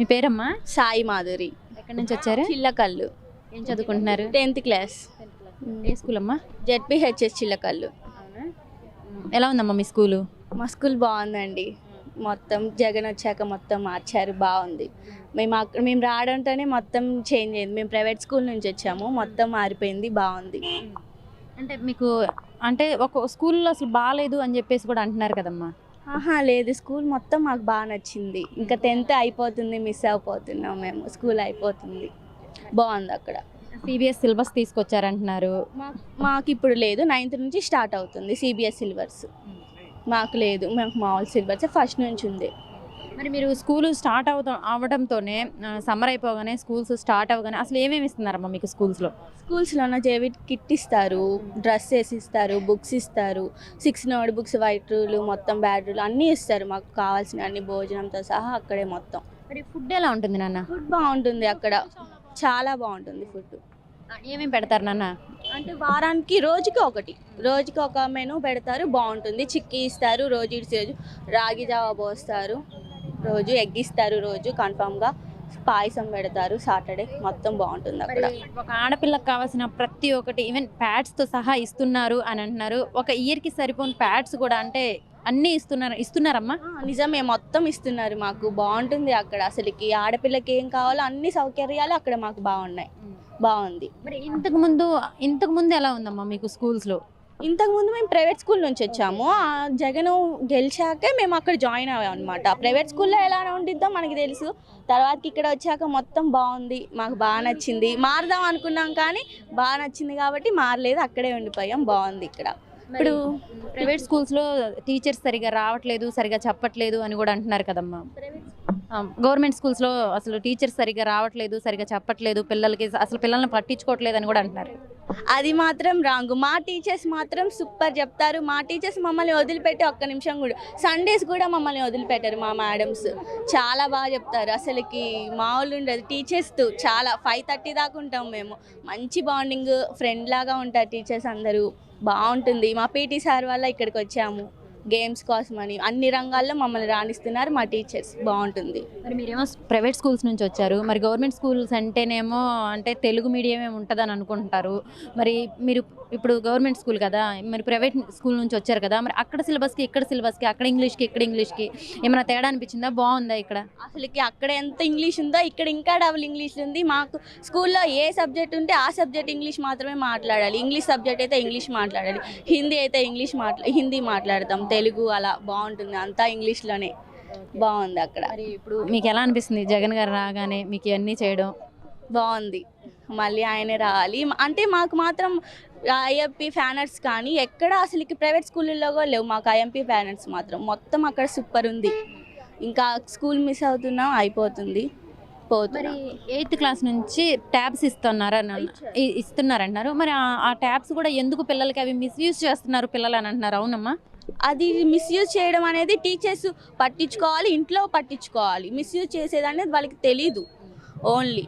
మీ పేరమ్మా? సాయి మాధురి. ఎక్కడి నుంచి వచ్చారు? చిల్లకల్లు. ఏం చదువుకుంటున్నారు? Tenth class. ఏ స్కూల్ అమ్మా జెడ్పిహెచ్ఎస్ చిల్లకల్లు. ఎలా ఉందమ్మా మీ స్కూలు? మా స్కూల్ బాగుందండి. మొత్తం జగన్ వచ్చాక మొత్తం మార్చారు బాగుంది. మేము అక్కడ మేము రావడంతోనే మొత్తం చేంజ్ అయింది. మేము ప్రైవేట్ స్కూల్ నుంచి వచ్చాము మొత్తం మారిపోయింది బాగుంది. అంటే మీకు అంటే ఒక స్కూల్లో అసలు బాగాలేదు అని చెప్పేసి కూడా అంటున్నారు కదమ్మా. ఆహా లేదు. స్కూల్ మొత్తం మాకు బాగా నచ్చింది. ఇంకా టెన్త్ అయిపోతుంది మిస్ అయిపోతున్నాం మేము. స్కూల్ అయిపోతుంది. బాగుంది అక్కడ. సిబిఎస్ సిలబస్ తీసుకొచ్చారంటున్నారు. మాకు ఇప్పుడు లేదు. నైన్త్ నుంచి స్టార్ట్ అవుతుంది సిబిఎస్ సిలబస్. మాకు లేదు. మాకు మామూలు సిలబస్ ఫస్ట్ నుంచి ఉంది. మరి మీరు స్కూల్ స్టార్ట్ అవుతా అవడంతోనే సమ్మర్ అయిపోగానే స్కూల్స్ స్టార్ట్ అవగానే అసలు ఏమేమి ఇస్తున్నారమ్మా మీకు స్కూల్స్లో? స్కూల్స్లోన జేవి కిట్ ఇస్తారు డ్రెస్సెస్ ఇస్తారు బుక్స్ ఇస్తారు six note books white rule మొత్తం బ్యాడ్ రూలు అన్నీ ఇస్తారు. మాకు కావాల్సిన అన్ని భోజనంతో సహా అక్కడే మొత్తం. మరి ఫుడ్ ఎలా ఉంటుంది నాన్న? ఫుడ్ బాగుంటుంది అక్కడ. చాలా బాగుంటుంది ఫుడ్. ఏమేమి పెడతారు నాన్న? అంటే వారానికి రోజుకి ఒకటి. రోజుకి ఒక మెనూ పెడతారు బాగుంటుంది. చిక్కీ ఇస్తారు రోజు ఇడిచి రోజు రాగి జావా పోస్తారు. రోజు ఎగ్ ఇస్తారు రోజు కన్ఫామ్గా పాయసం పెడతారు. సాటర్డే మొత్తం బాగుంటుంది అక్కడ. ఒక ఆడపిల్లకు కావాల్సిన ప్రతి ఒక్కటి ఈవెన్ ప్యాడ్స్తో సహా ఇస్తున్నారు అని అంటున్నారు. ఒక ఇయర్కి సరిపోని ప్యాడ్స్ కూడా అంటే అన్నీ ఇస్తున్నారు ఇస్తున్నారమ్మా? నిజమే మొత్తం ఇస్తున్నారు మాకు. బాగుంటుంది అక్కడ. అసలుకి ఆడపిల్లకి ఏం కావాలో అన్ని సౌకర్యాలు అక్కడ మాకు బాగున్నాయి. బాగుంది. మరి ఇంతకు ముందు ఇంతకు ముందు ఎలా ఉందమ్మా మీకు స్కూల్స్లో ఇంతకుముందు మేము ప్రైవేట్ స్కూల్ నుంచి వచ్చాము. ఆ జగన్ గెలిచాకే మేము అక్కడ జాయిన్ అయ్యాం అనమాట ప్రైవేట్ స్కూల్లో ఎలా ఉండిద్దో మనకి తెలుసు. తర్వాతకి ఇక్కడ వచ్చాక మొత్తం బాగుంది. మాకు బాగా నచ్చింది. మారదాం అనుకున్నాం కానీ బాగా నచ్చింది కాబట్టి మారలేదు. అక్కడే ఉండిపోయాం. బాగుంది ఇక్కడ. ఇప్పుడు ప్రైవేట్ స్కూల్స్లో టీచర్స్ సరిగా రావట్లేదు సరిగా చెప్పట్లేదు అని కూడా అంటున్నారు కదమ్మా. గవర్నమెంట్ స్కూల్స్లో అసలు టీచర్స్ సరిగా రావట్లేదు సరిగా చెప్పట్లేదు పిల్లలకి అసలు పిల్లల్ని పట్టించుకోవట్లేదు అని కూడా అంటున్నారు. అది మాత్రం రాంగ్. మా టీచర్స్ మాత్రం సూపర్ చెప్తారు. మా టీచర్స్ మమ్మల్ని వదిలిపెట్టి ఒక్క నిమిషం కూడా. సండేస్ కూడా మమ్మల్ని వదిలిపెట్టారు మా మేడమ్స్. చాలా బాగా చెప్తారు. అసలుకి మామూలు ఉండదు టీచర్స్తో చాలా. ఫైవ్ థర్టీ దాకా ఉంటాం మేము. మంచి బాండింగ్ ఫ్రెండ్ లాగా ఉంటారు టీచర్స్ అందరూ. బాగుంటుంది. మా పీటీ సార్ వల్ల ఇక్కడికి వచ్చాము. గేమ్స్ కోసమని అన్ని రంగాల్లో మమ్మల్ని రాణిస్తున్నారు మా టీచర్స్. బాగుంటుంది. మరి మీరేమో ప్రైవేట్ స్కూల్స్ నుంచి వచ్చారు. మరి గవర్నమెంట్ స్కూల్స్ అంటేనేమో అంటే తెలుగు మీడియమే ఉంటుందని అనుకుంటారు. మరి మీరు ఇప్పుడు గవర్నమెంట్ స్కూల్ కదా మరి ప్రైవేట్ స్కూల్ నుంచి వచ్చారు కదా మరి అక్కడ సిలబస్కి ఇక్కడ సిలబస్కి అక్కడ ఇంగ్లీష్కి ఇక్కడ ఇంగ్లీష్కి ఏమైనా తేడా అనిపించిందా? బాగుందా ఇక్కడ? అసలుకి అక్కడ ఎంత ఇంగ్లీష్ ఉందో ఇక్కడ ఇంకా డబుల్ ఇంగ్లీష్ ఉంది. మాకు స్కూల్లో ఏ సబ్జెక్ట్ ఉంటే ఆ సబ్జెక్ట్ ఇంగ్లీష్ మాత్రమే మాట్లాడాలి. ఇంగ్లీష్ సబ్జెక్ట్ అయితే ఇంగ్లీష్ మాట్లాడాలి. హిందీ అయితే ఇంగ్లీష్ మాట్లా హిందీ మాట్లాడతాం తెలుగు అలా బాగుంటుంది. అంతా ఇంగ్లీష్లోనే బాగుంది అక్కడ. మరి ఇప్పుడు మీకు ఎలా అనిపిస్తుంది జగన్ గారు రాగానే మీకు ఇవన్నీ చేయడం? బాగుంది. మళ్ళీ ఆయనే రావాలి. అంటే మాకు మాత్రం ఐఎంపీ ఫ్యానర్స్ కానీ ఎక్కడ అసలుకి ప్రైవేట్ స్కూళ్ళల్లో కూడా లేవు. మాకు ఐఎంపీ ఫ్యానర్స్ మాత్రం. మొత్తం అక్కడ సూపర్ ఉంది. ఇంకా స్కూల్ మిస్ అవుతున్నాం అయిపోతుంది. మరి పోతున్నాం ఎయిత్ క్లాస్ నుంచి ట్యాబ్స్ ఇస్తున్నారని ఇస్తున్నారన్నారు మరి ఆ- ఆ ట్యాబ్స్ కూడా ఎందుకు పిల్లలకి అవి మిస్యూజ్ చేస్తున్నారు పిల్లలు అని అంటున్నారు. అవునమ్మా? అది మిస్యూజ్ చేయడం అనేది టీచర్స్ పట్టించుకోవాలి ఇంట్లో పట్టించుకోవాలి. మిస్యూజ్ చేసేది అనేది వాళ్ళకి తెలీదు. ఓన్లీ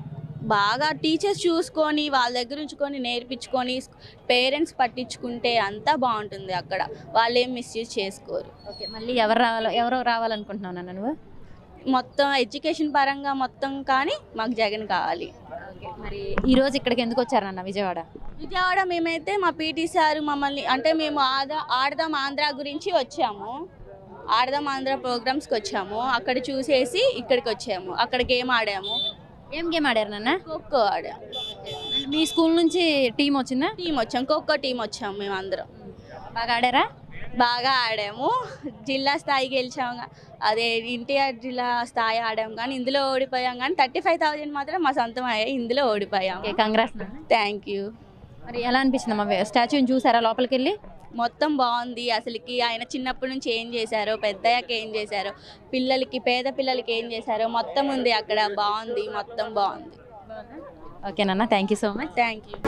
బాగా టీచర్స్ చూసుకొని వాళ్ళ దగ్గర ఉంచుకొని నేర్పించుకొని పేరెంట్స్ పట్టించుకుంటే అంతా బాగుంటుంది అక్కడ. వాళ్ళు ఏం మిస్యూజ్ చేసుకోరు. ఓకే మళ్ళీ ఎవరు రావాలో ఎవరో రావాలనుకుంటున్నావు నాన్న నువ్వు? మొత్తం ఎడ్యుకేషన్ పరంగా మొత్తం కానీ మాకు జగన్ కావాలి. మరి ఈ రోజు ఇక్కడికి ఎందుకు వచ్చారు నాన్న విజయవాడ? విజయవాడ మేమైతే మా పీటీ సార్ మమ్మల్ని అంటే మేము ఆదా ఆడదాం ఆంధ్ర గురించి వచ్చాము. ఆడదాం ఆంధ్ర ప్రోగ్రామ్స్కి వచ్చాము. అక్కడ చూసేసి ఇక్కడికి వచ్చాము. అక్కడ గేమ్ ఆడాము. ఏం గేమ్ ఆడారు నాన్న? ఖోఖో ఆడాము. మీ స్కూల్ నుంచి టీం వచ్చిందా? టీం వచ్చాం ఖోఖో టీం వచ్చాము మేము అందరం బాగా ఆడారా? బాగా ఆడాము. జిల్లా స్థాయి గెలిచాము అదే ఎన్టీఆర్ జిల్లా స్థాయి ఆడాము కానీ ఇందులో ఓడిపోయాం కానీ థర్టీ ఫైవ్ థౌజండ్ మాత్రం మా సొంతం అయ్యాయి. ఇందులో కంగ్రాట్స్ నాన్న. థ్యాంక్ యూ మరి ఎలా అనిపించింది అమ్మా? స్టాచ్యూని చూసారా లోపలికి వెళ్ళి మొత్తం బాగుంది. అసలుకి ఆయన చిన్నప్పటి నుంచి ఏం చేశారో పెద్దయ్యాక ఏం చేశారో పిల్లలకి పేద పిల్లలకి ఏం చేశారో మొత్తం ఉంది అక్కడ. బాగుంది మొత్తం బాగుంది. ఓకే నాన్న thank you so much thank you